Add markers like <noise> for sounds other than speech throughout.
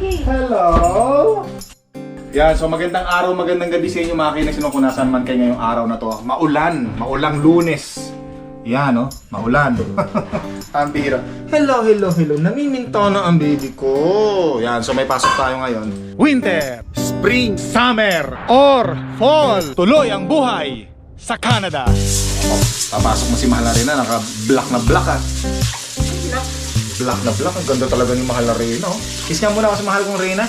Hello! Yan, so magandang araw, magandang gabi sa inyo mga kinasin kung nasaan man kayo ngayong araw na to. Maulan, maulang lunes. Yan, no? Maulan. <laughs> ang bira. Hello, hello, hello. Namiminto na ang baby ko. Yan, so may pasok tayo ngayon. Winter, Spring, Summer, or Fall. Tuloy ang buhay sa Canada. Papasok mo si Mahal na rin na, naka-black na black ah. Black na black, ang ganda talaga ni Mahal na Reyna. Oh. Kiss nga muna ako sa mahal kong Reyna.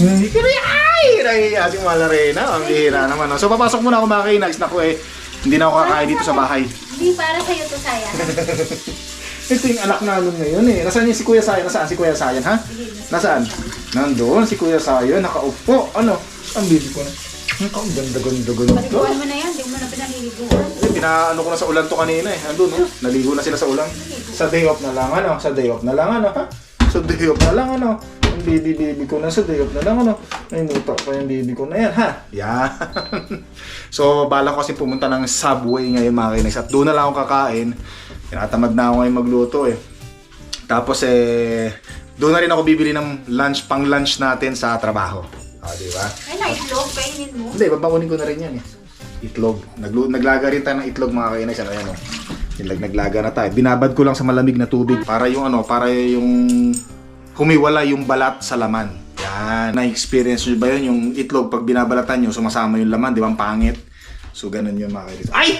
Hindi ka rin, ay! Nahihiya si Mahal na Reyna. Ang bihira naman. Oh. So papasok muna ako mga kainags. Naku eh, hindi na ako kakain dito sa bahay. Hindi para sa'yo to, sayang. <laughs> Ito yung anak namin ngayon eh. Nasaan yung si Kuya Sayan? Nasaan si Kuya Sayan, ha? Nasaan? Nandun, si Kuya Sayan, nakaupo. Ano? Ang baby ko na. Ang ganda-ganda ganda. Paliguan mo na yan, hindi mo na pinaliliguan. Pinaano ko na sa ulan to kanina eh. Andun, no? Naligo na sila sa ulan. Sa day off na lang, ano? Sa day off na lang, ano? Ha? Sa day off na lang, ano? Ang baby-baby ko na sa day off na lang, ano? Ay, muta pa yung baby ko na yan, ha? Yan. <laughs> so, bala ko kasi pumunta ng Subway ngayon, mga kinags. At doon na lang ako kakain. Tinatamad na ako ngayon magluto, eh. Tapos, eh, doon na rin ako bibili ng lunch, pang lunch natin sa trabaho. Ah, di ba? Ay, na-itlog, kainin mo. Hindi, babakunin ko na rin yan eh. Itlog. Naglu naglaga rin tayo ng itlog mga kainis. Ano yan oh. Nilag naglaga na tayo. Binabad ko lang sa malamig na tubig para yung ano, para yung humiwala yung balat sa laman. Yan. Na-experience nyo ba yun? Yung itlog, pag binabalatan nyo, sumasama yung laman, di ba? Ang pangit. So, ganun yun mga kainis. Ay!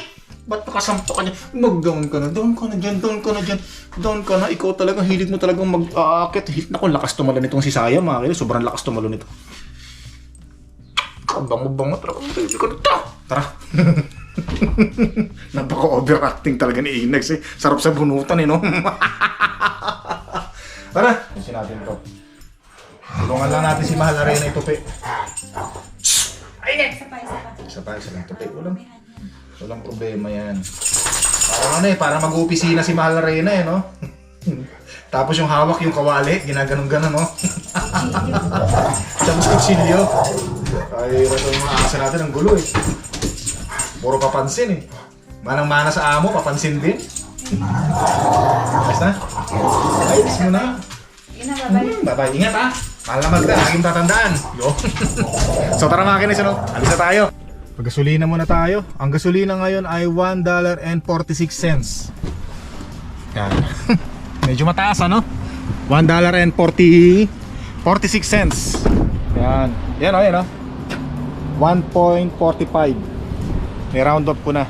Ba't nakasampo ka niya? Mag-down ka na, down ka na dyan, down ka na dyan, down ka na. Ikaw talagang hilig mo talagang mag-aakit. Hit Naku, lakas tumalo nitong si Saya mga kainis. Sobrang lakas tumalo nito. Ang bango-bango talaga. Ang baby ko na. Tara. <laughs> Napaka-overacting talaga ni Inex eh. Sarap sa bunutan eh, no? <laughs> Tara. Ayusin natin to. Tulungan lang natin si Mahal Arena itupi. Isa pa, isa pa. Isa pa, isa lang tupi. Walang, walang problema yan. Parang ano eh, parang mag-uopisina si Mahal Arena eh, no? <laughs> Tapos yung hawak yung kawali, ginaganon-ganon, no? Tapos kutsilyo. Ay, ito yung mga asa natin, ang gulo eh. Puro papansin eh. Manang-mana sa amo, papansin din. Ayos na? Ayos mo na. Yun na, babalik. Hmm, bye-bye. Ingat ha. Mahal na magda. Laging tatandaan. Yo. <laughs> so tara mga kinis, ano? Alis na tayo. Paggasolina muna tayo. Ang gasolina ngayon ay $1.46. Yan. <laughs> Medyo mataas ano? $1.40 46 cents. Yan. Yan o, yan o. 1.45. May round up ko na.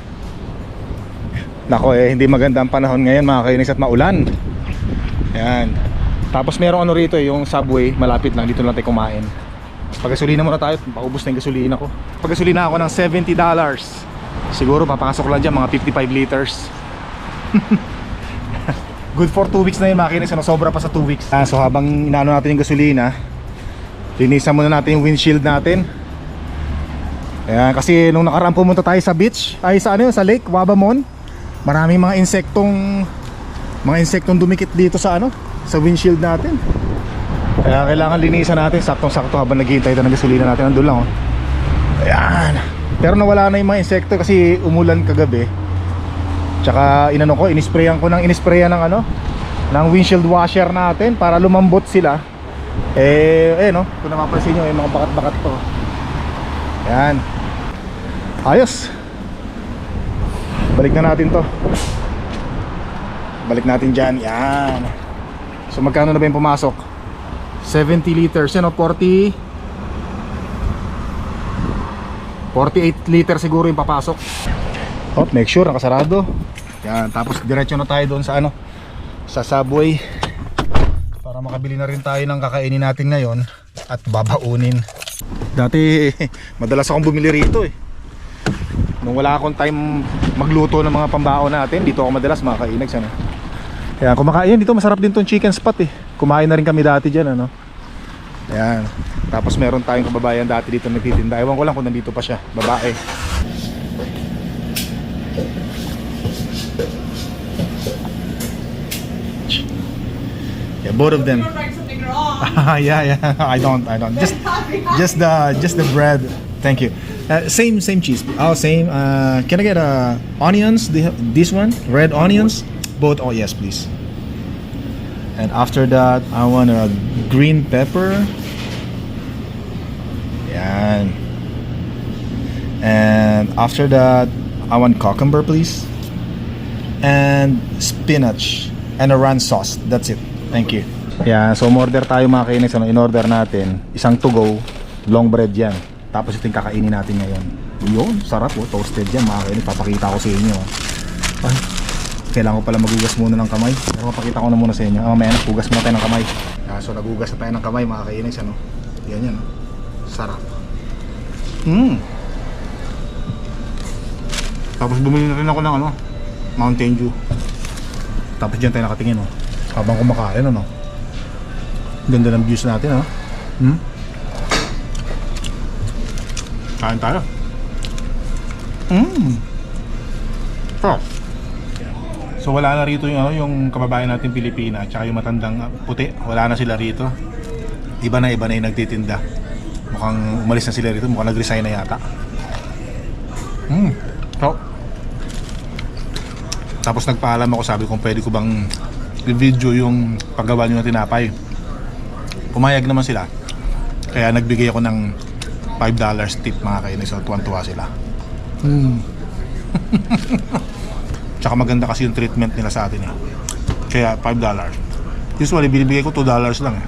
Nako eh, hindi maganda ang panahon ngayon mga kainis at maulan. Yan. Tapos merong ano rito eh, yung subway, malapit lang, dito lang tayo kumain. Paggasolina muna tayo, paubos na yung gasolina ko. Paggasolina ako ng $70. Siguro papasok lang dyan mga 55 liters. <laughs> Good for 2 weeks na yung makinis, ano, sobra pa sa 2 weeks. Ah, so habang inaano natin yung gasolina, linisan muna natin yung windshield natin. Ayan, kasi nung nakaraan pumunta tayo sa beach, ay sa ano sa lake, Wabamon. Maraming mga insektong mga insektong dumikit dito sa ano, sa windshield natin. Kaya kailangan linisan natin saktong-sakto habang naghihintay tayo ng gasolina natin. Nandun lang oh. Ayan. Pero nawala na yung mga insekto kasi umulan kagabi. Tsaka inano ko, inisprayan ko ng inisprayan ng ano, ng windshield washer natin para lumambot sila. Eh, eh no, kung napapansin nyo, yung mga bakat-bakat to. Yan. Ayos. Balik na natin to. Balik natin dyan. Yan. So magkano na ba yung pumasok? 70 liters. Yan o, 40... 48 liter siguro yung papasok. Oh, make sure nakasarado. Yan, tapos diretso na tayo doon sa ano, sa Subway para makabili na rin tayo ng kakainin natin ngayon at babaunin. Dati <laughs> madalas akong bumili rito eh. Nung wala akong time magluto ng mga pambaon natin, dito ako madalas makakainig sana. Yan, kumakain dito masarap din tong chicken spot eh. Kumain na rin kami dati diyan ano. Yan. Tapos meron tayong kababayan dati dito nagtitinda. Ewan ko lang kung nandito pa siya, babae. Yeah, both of them. <laughs> yeah, yeah. I don't, I don't. Just, just the, just the bread. Thank you. Uh, same, same cheese. Oh, same. Uh, can I get uh, onions? This one, red onions. Both. Oh, yes, please. And after that, I want a green pepper. Yan. And after that, I want cucumber, please. And spinach. And a ranch sauce. That's it. Thank you. Yan. So, umorder tayo mga kainis. Ano, in-order natin. Isang to go. Long bread yan. Tapos ito yung kakainin natin ngayon. Yun. Sarap oh. Toasted yan mga kainis. Papakita ko sa inyo. oh. Ay, kailangan ko pala magugas muna ng kamay. Pero mapakita ko na muna sa inyo. Ah, mamaya na, hugas muna tayo ng kamay. Ah, so nagugas na tayo ng kamay mga kainis. Ano? Yan yan. oh. Sarap. Mmm. Tapos bumili na rin ako ng ano, Mountain Dew. Tapos dyan tayo nakatingin oh. Habang kumakain ano. Ganda ng views natin oh. Hmm? Kain tayo. Mmm. Sarap. So wala na rito yung ano, yung kababayan natin Pilipina tsaka yung matandang uh, puti, wala na sila rito. Iba na iba na yung nagtitinda. Mukhang umalis na sila rito, mukhang nag-resign na yata. Hmm. So, tapos nagpaalam ako, sabi kung pwede ko bang i-video yung paggawa nyo ng tinapay. Pumayag naman sila. Kaya nagbigay ako ng $5 tip mga kainis. So, tuwan-tuwa sila. Hmm. <laughs> Tsaka maganda kasi yung treatment nila sa atin eh. Kaya $5. Usually binibigay ko $2 lang eh.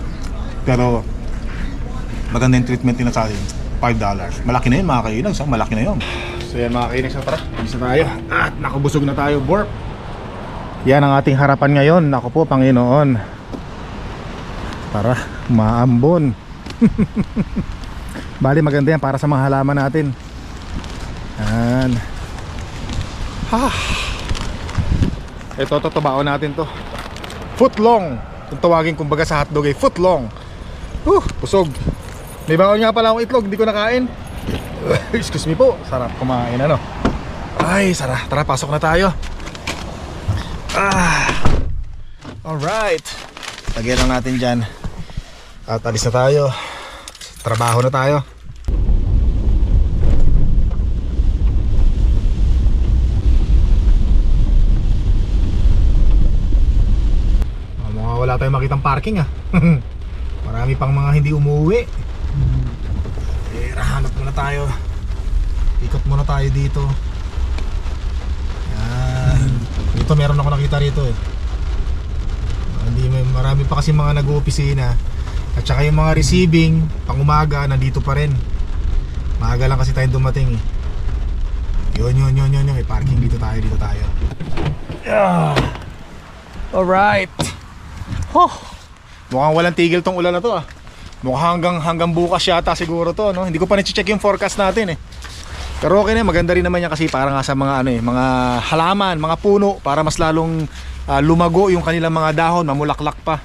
Pero maganda yung treatment nila sa atin. $5. Malaki na yun mga kainags. ha? Malaki na yun. So yan mga kainags. Tara, isa tayo. At nakabusog na tayo. Borp. Yan ang ating harapan ngayon. Ako po, Panginoon. Para maambon. <laughs> Bali maganda yan para sa mga halaman natin. Yan. Ha. Ito, tutubaon natin to. Footlong. Kung tawagin kumbaga sa hotdog ay footlong. Huh, pusog. May bawal nga pala akong itlog, hindi ko nakain. <laughs> Excuse me po, sarap kumain ano. Ay, sarap. Tara, pasok na tayo. Ah. Alright. Lagyan lang natin dyan. At alis na tayo. Trabaho na tayo. Ah, Tayong makitang parking ah. <laughs> Marami pang mga hindi umuwi. Eh, hanap muna tayo. Ikot muna tayo dito. Yan. Dito meron ako nakita rito eh. Hindi may marami pa kasi mga nag-oopisina. At saka yung mga receiving, pang umaga, nandito pa rin. Maaga lang kasi tayo dumating eh. Yun, yun, yun, yun, yun. May parking dito tayo, dito tayo. Yeah. Alright. Huh. Mukhang walang tigil tong ulan na to ah. Mukhang hanggang, hanggang bukas yata siguro to, no? Hindi ko pa na-check yung forecast natin eh. Pero okay na, maganda rin naman yan kasi para nga sa mga ano eh, mga halaman, mga puno para mas lalong ah, lumago yung kanilang mga dahon, mamulaklak pa.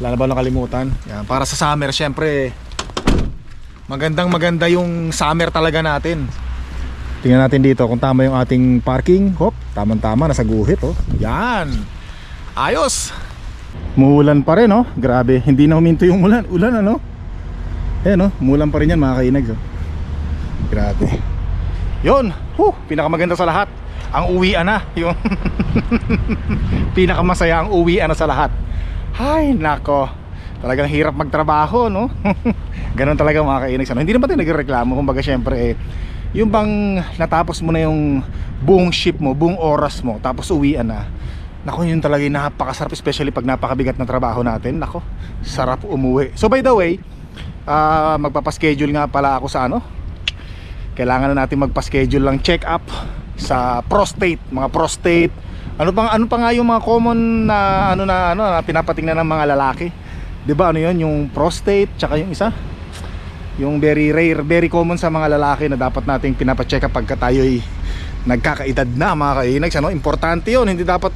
Wala na ba nakalimutan? Yan, para sa summer, syempre magandang maganda yung summer talaga natin. Tingnan natin dito kung tama yung ating parking. Hop, tamang-tama nasa guhit oh. Yan. Ayos. Muulan pa rin oh. Grabe, hindi na huminto yung ulan. Ulan ano? Ayan oh, umulan pa rin yan mga kainags oh. Grabe. Yun, huh, pinakamaganda sa lahat. Ang uwian na, yung <laughs> pinakamasaya ang uwian na sa lahat. Hay, nako. Talagang hirap magtrabaho, no? <laughs> Ganon talaga mga kainags. Ano? Hindi naman tayo nagreklamo. Kumbaga, syempre, eh, yung bang natapos mo na yung buong shift mo, buong oras mo, tapos uwian na. Nako, yun talaga yung napakasarap, especially pag napakabigat na trabaho natin. Nako, sarap umuwi. So, by the way, ah magpapaschedule nga pala ako sa ano, kailangan na natin magpa-schedule lang check up sa prostate, mga prostate. Ano pa ano pa nga yung mga common na ano na ano na pinapatingnan ng mga lalaki? 'Di ba ano 'yun, yung prostate tsaka yung isa? Yung very rare, very common sa mga lalaki na dapat nating pinapa-check up pagka tayo'y nagkakaedad na mga kainags ano importante 'yun hindi dapat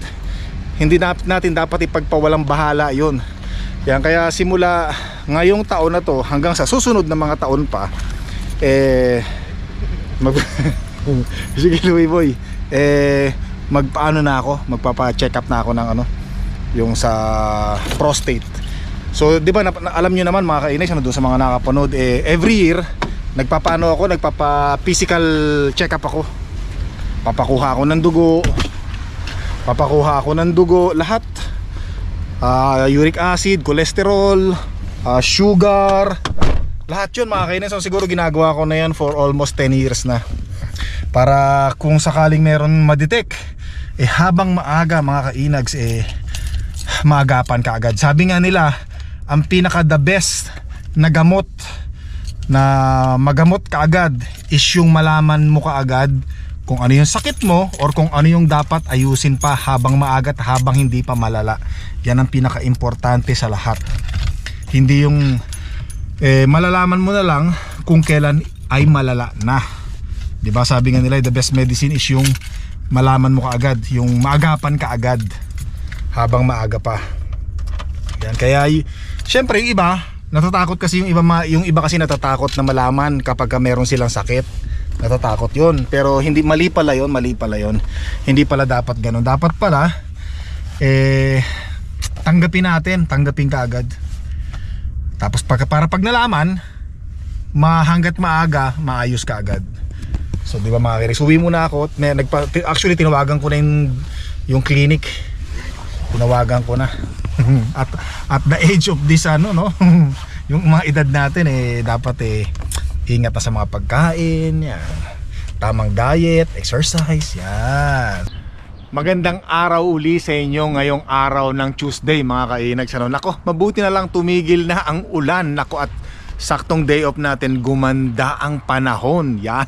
hindi na, natin dapat ipagpawalang bahala 'yun. Yan kaya simula ngayong taon na to hanggang sa susunod na mga taon pa eh mag <laughs> sige Louie boy. Eh magpaano na ako? Magpapa-check up na ako ng ano yung sa prostate. So di ba alam niyo naman mga kainay ano doon sa mga nakapanood eh every year nagpapaano ako nagpapa physical check up ako. Papakuha ako ng dugo papakuha ako ng dugo lahat ah, uric acid, cholesterol, ah, sugar, lahat yun mga kainis. So siguro ginagawa ko na yan for almost 10 years na. Para kung sakaling meron madetect, eh habang maaga mga kainags, eh maagapan ka agad. Sabi nga nila, ang pinaka the best na gamot na magamot ka agad is yung malaman mo kaagad kung ano yung sakit mo or kung ano yung dapat ayusin pa habang maaga at habang hindi pa malala. Yan ang pinaka-importante sa lahat. Hindi yung eh, malalaman mo na lang kung kailan ay malala na. 'Di ba sabi nga nila the best medicine is yung malaman mo kaagad, yung maagapan ka agad habang maaga pa. Yan kaya syempre yung iba natatakot kasi yung iba yung iba kasi natatakot na malaman kapag ka meron silang sakit. Natatakot 'yun. Pero hindi mali pala 'yon, mali pala 'yon. Hindi pala dapat ganun. Dapat pala eh tanggapin natin, tanggapin ka agad. Tapos pag, para pag nalaman, mahanggat maaga, maayos ka agad. So di ba mga kiris, uwi muna ako. May, nagpa, actually tinawagan ko na yung, yung clinic. Tinawagan ko na. <laughs> at at the age of this ano no, <laughs> yung mga edad natin eh dapat eh ingat na sa mga pagkain, yan. Tamang diet, exercise, yan. Magandang araw uli sa inyo ngayong araw ng Tuesday mga kainags. Ano? Nako, mabuti na lang tumigil na ang ulan. Nako at saktong day off natin gumanda ang panahon. Yan.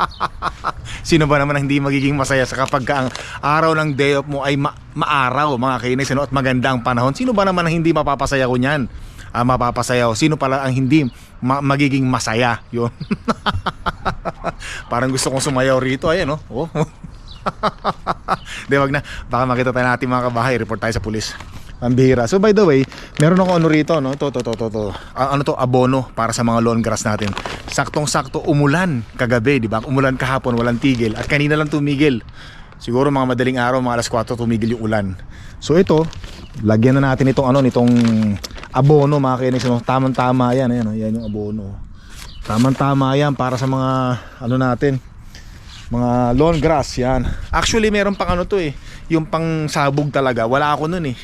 <laughs> Sino ba naman hindi magiging masaya sa kapag ka ang araw ng day off mo ay ma- maaraw mga kainags ano? at maganda ang panahon? Sino ba naman hindi mapapasaya ko niyan? Ah, mapapasaya ko. Sino pala ang hindi ma- magiging masaya? Yun. <laughs> Parang gusto kong sumayaw rito. Ayan, oh. oh. <laughs> Di wag na. Baka makita tayo natin mga kabahay. Report tayo sa pulis. Ang bihira. So by the way, meron ako ano rito, no? To, to, to, to, to. Ah, ano to? Abono para sa mga lawn grass natin. Saktong-sakto umulan kagabi, di ba? Umulan kahapon, walang tigil. At kanina lang tumigil. Siguro mga madaling araw, mga alas 4 tumigil yung ulan. So ito, lagyan na natin itong ano, nitong abono mga kainis. No? Tamang-tama yan. Ayan, oh. yan yung abono. Tamang-tama yan para sa mga ano natin, mga lawn grass yan actually meron pang ano to eh yung pang sabog talaga wala ako nun eh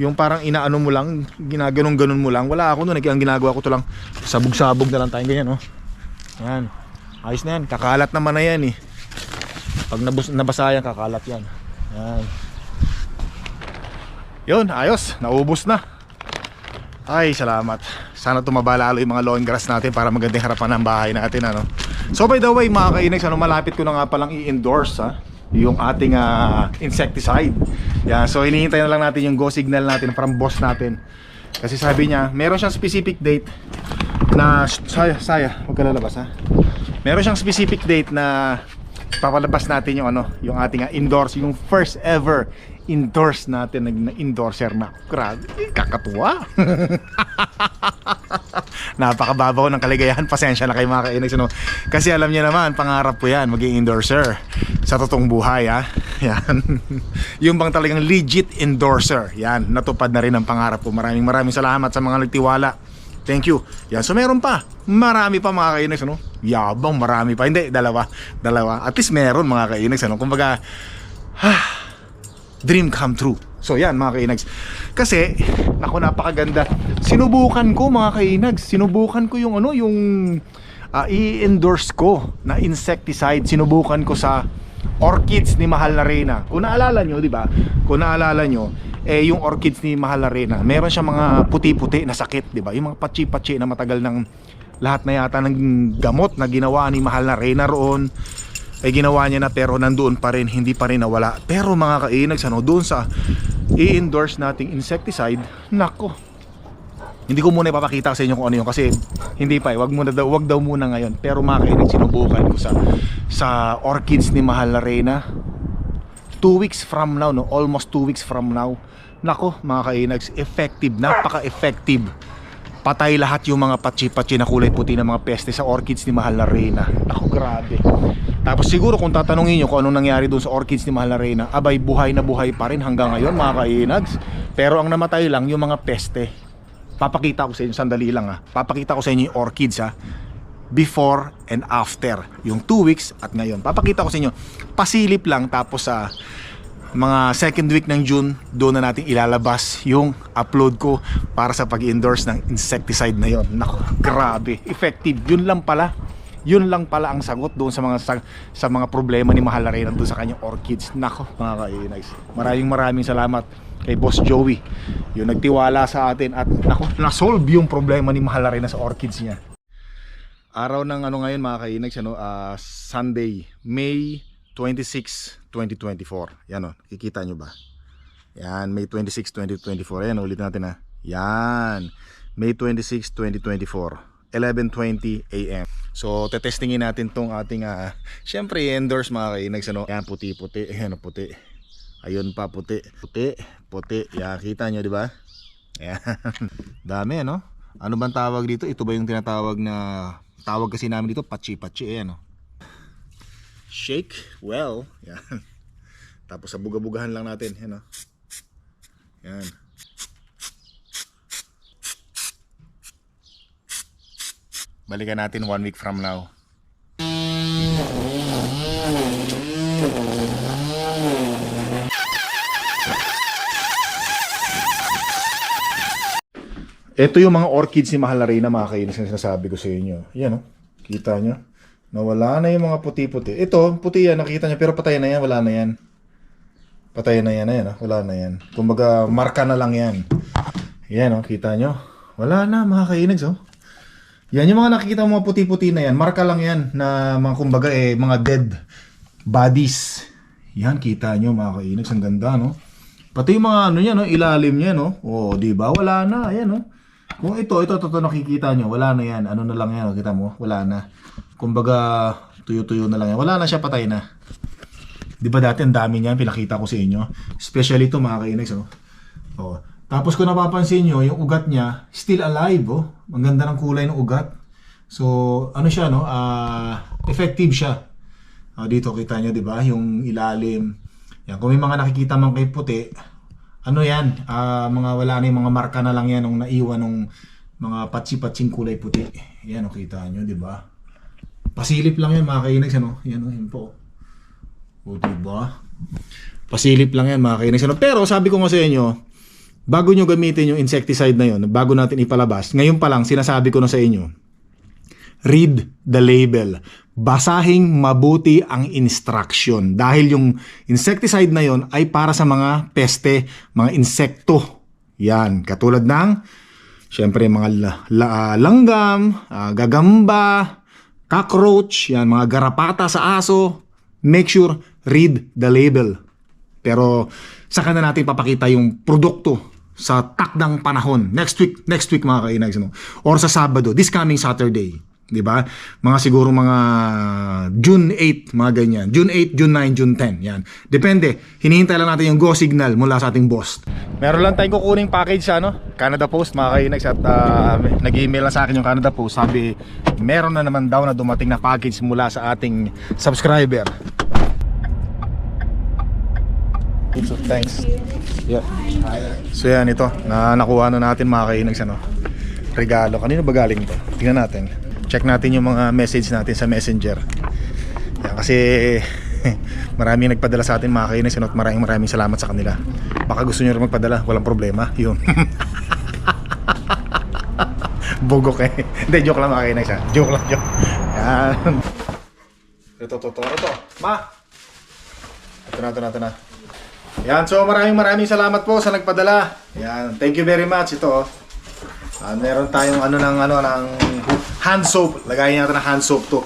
yung parang inaano mo lang ginaganon ganon mo lang wala ako nun eh ang ginagawa ko to lang sabog sabog na lang tayo ganyan oh yan ayos na yan kakalat naman na yan eh pag nabus, nabasa yan kakalat yan yan yun ayos naubos na ay salamat sana tumaba lalo yung mga lawn grass natin para magandang harapan ng bahay natin ano So by the way mga kainags, ano, malapit ko na nga palang i-endorse ha, yung ating ah, insecticide. Yan, so hinihintay na lang natin yung go signal natin from boss natin. Kasi sabi niya, meron siyang specific date na saya, saya, huwag ka lalabas ha. Meron siyang specific date na papalabas natin yung ano, yung ating ah, endorse, yung first ever endorse natin nag endorser na. Grabe, kakatuwa. <laughs> Napakababaw ng kaligayahan. Pasensya na kayo mga kainags. Ano? Kasi alam niyo naman, pangarap ko yan, maging endorser. Sa totoong buhay, ha? Yan. <laughs> yung bang talagang legit endorser. Yan, natupad na rin ang pangarap ko. Maraming maraming salamat sa mga nagtiwala. Thank you. Yan, so meron pa. Marami pa mga kainags, ano? Yabang, marami pa. Hindi, dalawa. Dalawa. At least meron mga kainags, ano? Kumbaga, dream come true. So yan mga kainags. Kasi, naku napakaganda. Sinubukan ko mga kainags. Sinubukan ko yung ano, yung ah, i-endorse ko na insecticide. Sinubukan ko sa orchids ni Mahal na Reyna. Kung naalala nyo, di ba? Kung naalala nyo, eh yung orchids ni Mahal na Reyna, meron siyang mga puti-puti na sakit, di ba? Yung mga patsi-patsi na matagal ng lahat na yata ng gamot na ginawa ni Mahal na Reyna roon ay ginawa niya na pero nandoon pa rin, hindi pa rin nawala. Pero mga kainags, ano, doon sa i-endorse nating insecticide, nako. Hindi ko muna ipapakita sa inyo kung ano yun kasi hindi pa eh, wag muna daw, wag daw muna ngayon. Pero mga kainags, sinubukan ko sa sa orchids ni Mahal na Reyna. Two weeks from now, no, almost two weeks from now. Nako, mga kainags, effective, napaka-effective patay lahat yung mga patsi-patsi na kulay puti ng mga peste sa orchids ni Mahal na Reyna. Ako grabe. Tapos siguro kung tatanungin nyo kung anong nangyari doon sa orchids ni Mahal na Reyna, abay buhay na buhay pa rin hanggang ngayon mga kainags. Pero ang namatay lang yung mga peste. Papakita ko sa inyo, sandali lang ha. Papakita ko sa inyo yung orchids ha. Before and after. Yung 2 weeks at ngayon. Papakita ko sa inyo. Pasilip lang tapos sa mga second week ng June, doon na natin ilalabas yung upload ko para sa pag-endorse ng insecticide na yon. Nako, grabe, effective. Yun lang pala. Yun lang pala ang sagot doon sa mga sa, sa mga problema ni Mahal Arena doon sa kanyang orchids. Nako, mga kainags. Maraming maraming salamat kay Boss Joey. Yung nagtiwala sa atin at nako, na-solve yung problema ni Mahal Arena sa orchids niya. Araw ng ano ngayon mga kainags, ano, ah, Sunday, May 26, 2024. Yan o, kikita nyo ba? Yan, May 26, 2024. Yan, ulit natin ha. Yan, May 26, 2024. 11.20 a.m. So, tetestingin natin tong ating, ah, syempre, endorse mga kainags, ano. Yan, puti-puti. Ayan, puti. Ayun pa, puti. Puti, puti. Yan, kita nyo, di ba? Yan. <laughs> Dami, ano? Ano bang tawag dito? Ito ba yung tinatawag na tawag kasi namin dito pachi-pachi eh, ano? Shake well. Yan. <laughs> Tapos sa buga-bugahan lang natin, yan oh. Yan. Balikan natin one week from now. Ito yung mga orchids ni Mahal na Reyna mga kainis na sinasabi ko sa inyo. Yan o. Kita nyo? Nawala na yung mga puti-puti. Ito, puti yan. Nakita nyo. Pero patay na yan. Wala na yan. Patay na yan. Ayan, oh. Wala na yan. Kumbaga, marka na lang yan. Yan o. Kita nyo? Wala na mga kainis oh. Yan yung mga nakikita mga puti-puti na yan. Marka lang yan na mga kumbaga eh, mga dead bodies. Yan, kita nyo mga kainis. Ang ganda no? Pati yung mga ano niya, no? ilalim niya, no? Oh, di ba? Wala na, ayan, no? Kung ito, ito, ito, ito, nakikita nyo, wala na yan. Ano na lang yan, kita mo? Wala na. Kumbaga, tuyo-tuyo na lang yan. Wala na siya, patay na. Di ba dati ang dami niyan, pinakita ko sa inyo. Especially ito, mga kainex, oh. oh. Tapos kung napapansin nyo, yung ugat niya, still alive, oh. Ang ganda ng kulay ng ugat. So, ano siya, no? Ah, effective siya. Ah, dito kita nyo, di ba? Yung ilalim. Yan, kung may mga nakikita man kay puti, ano yan, ah, mga wala na yung mga marka na lang yan nung naiwan ng mga patsi-patsing kulay puti. Yan, o kita nyo, di ba? Pasilip lang yan mga kainags, ano? Yan, o, yun po. O, di ba? Pasilip lang yan mga kainags, ano? Pero sabi ko nga sa inyo, bago nyo gamitin yung insecticide na yun, bago natin ipalabas, ngayon pa lang, sinasabi ko na sa inyo, read the label. Basahing mabuti ang instruction dahil yung insecticide na yon ay para sa mga peste, mga insekto. Yan, katulad ng syempre mga la- la- langgam, ah, gagamba, cockroach, yan mga garapata sa aso. Make sure read the label. Pero saka na natin papakita yung produkto sa takdang panahon. Next week, next week mga kainags, no? Or sa Sabado, this coming Saturday. 'Di ba? Mga siguro mga June 8, mga ganyan. June 8, June 9, June 10. Yan. Depende. Hinihintay lang natin yung go signal mula sa ating boss. Meron lang tayong kukuning package sa ano, Canada Post mga kainags at uh, nag-email na sa akin yung Canada Post. Sabi, meron na naman daw na dumating na package mula sa ating subscriber. So, thanks. Yeah. So yan ito, na nakuha na natin mga kainags ano. Regalo. Kanino ba galing to? Tingnan natin. Check natin yung mga message natin sa Messenger. Yan, kasi <laughs> maraming nagpadala sa atin mga kainags ano, at maraming maraming salamat sa kanila. Baka gusto nyo rin magpadala, walang problema. Yun. <laughs> Bugok eh. Hindi, joke lang mga kainags ha. Joke lang, joke. Yan. Ito, ito, ito. Ito. Ma! Ito na, ito na, ito na. Yan, so maraming maraming salamat po sa nagpadala. Yan, thank you very much ito. oh. Ah, meron tayong ano ng ano ng hand soap. Lagayin natin ng hand soap to.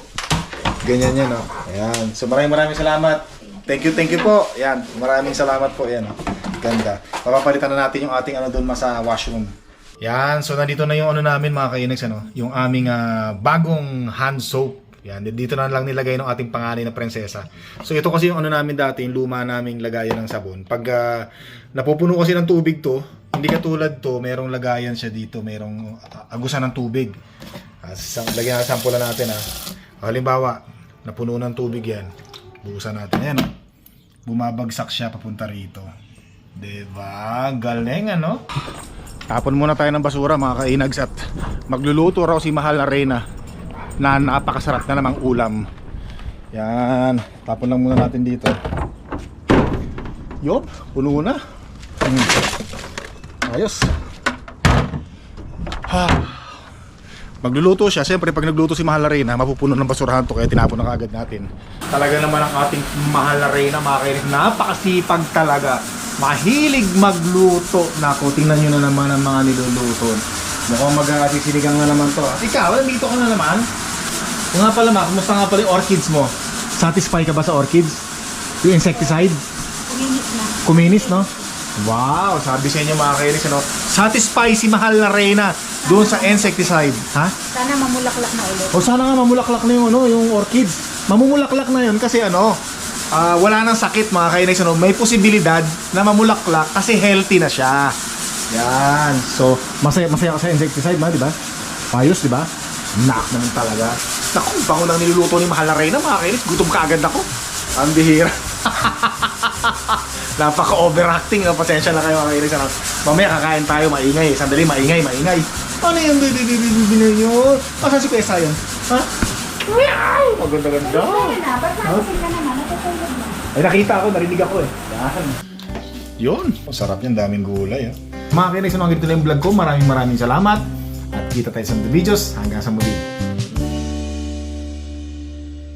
Ganyan yan, oh. Ayan. So maraming maraming salamat. Thank you, thank you po. Yan, maraming salamat po. Yan, oh. Ganda. Papapalitan na natin yung ating ano doon sa washroom. Yan, so nandito na yung ano namin mga kainags, ano, yung aming ah, bagong hand soap. Yan, dito na lang nilagay ng ating panganay na prinsesa. So ito kasi yung ano namin dati, yung luma naming lagayan ng sabon. Pag ah, napupuno kasi ng tubig to, hindi katulad to, merong lagayan siya dito, merong ah, agusan ng tubig. Uh, lagyan natin sampulan natin ha. Halimbawa, napuno ng tubig yan. Buhusan natin. Yan, oh. bumabagsak siya papunta rito. Diba? Galing ano? Tapon muna tayo ng basura mga kainags at magluluto raw si Mahal Arena na napakasarap na namang ulam. Yan, tapon lang muna natin dito. Yup, puno na. Hmm. Ayos. Ha. Magluluto siya. Siyempre, pag nagluto si Mahal na Reyna, mapupuno ng basurahan to kaya tinapon na kaagad natin. Talaga naman ang ating Mahal na Reyna, mga kainis. Napakasipag talaga. Mahilig magluto. Nako, tingnan nyo na naman ang mga niluluto. Mukhang mag-asisinigang na naman to. Ikaw, nandito ka na naman. Kung nga pala, Ma, kumusta nga pala yung orchids mo? Satisfy ka ba sa orchids? Yung insecticide? Kuminit na. Kuminis, no? Wow, sabi sa inyo mga kainis, ano? Satisfy si Mahal na Reyna doon sa insecticide. Ha? Sana mamulaklak na ulit. O sana nga mamulaklak na yung, ano, yung orchids. Mamumulaklak na yun kasi ano, ah, wala nang sakit mga kainis, ano? May posibilidad na mamulaklak kasi healthy na siya. Yan. So, masaya, masaya ka sa insecticide, ma, di ba? Ayos, di ba? Nak naman talaga. Naku, bango nang niluluto ni Mahal na Reyna, mga kainis. Gutom ka agad ako. Ang bihira. <laughs> Napaka-overacting. Oh. Pasensya na kayo mga kainis. Ano? Mamaya kakain tayo, maingay. Sandali, maingay, maingay. Ano yung bibibibibibili nyo? Asa si Pesa yun? Ha? Meow! Maganda-ganda. Ay, nakita ako, narinig ako eh. Yan. Yun. Masarap yan, daming gulay. Oh. Mga kainis, ano, ganito na yung vlog ko. Maraming maraming salamat. At kita tayo sa mga videos. Hanggang sa muli.